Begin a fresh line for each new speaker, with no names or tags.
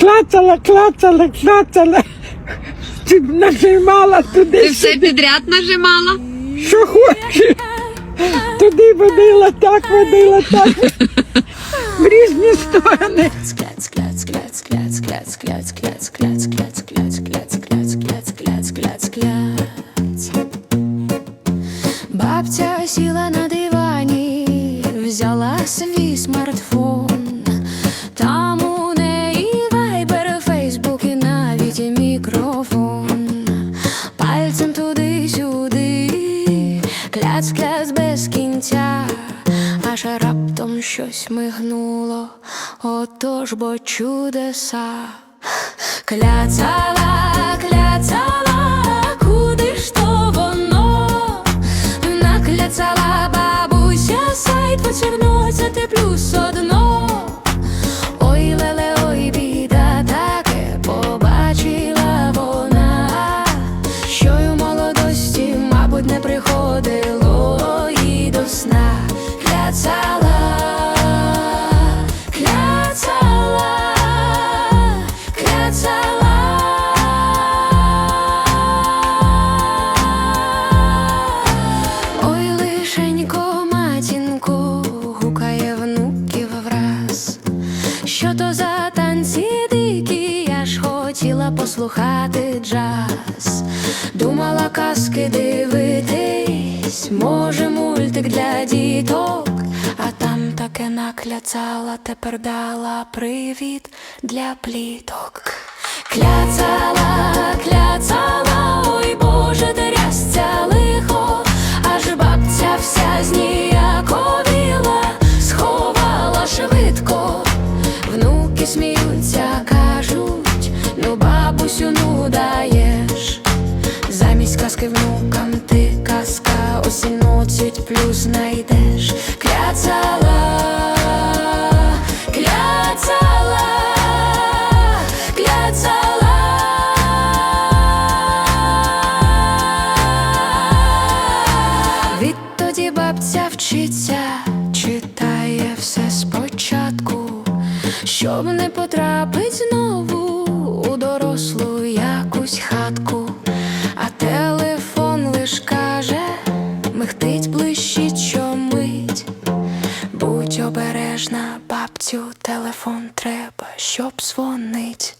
клацала, клацала, клацала. Ти нажимала туди.
Ти все підряд нажимала?
Що хочеш. Туди водила, так водила, так. В різні сторони.
Бабця сіла на дивані, взяла свій смартфон. Аж раптом щось мигнуло, отож бо чудеса. Кляцала, Що то за танці дикі, я ж хотіла послухати джаз. Думала казки дивитись, може, мультик для діток, а там таке накляцала, тепер дала привіт для пліток. Бабусю, ну даєш. Замість казки внукам ти казка осінадцять плюс знайдеш. Кляцала, кляцала, кляцала. Відтоді бабця вчиться, читає все спочатку, щоб не потрапить знову дорослу якусь хатку, а телефон лиш каже, михтить блищить щомить. Будь обережна, бабцю, телефон треба, щоб дзвонить.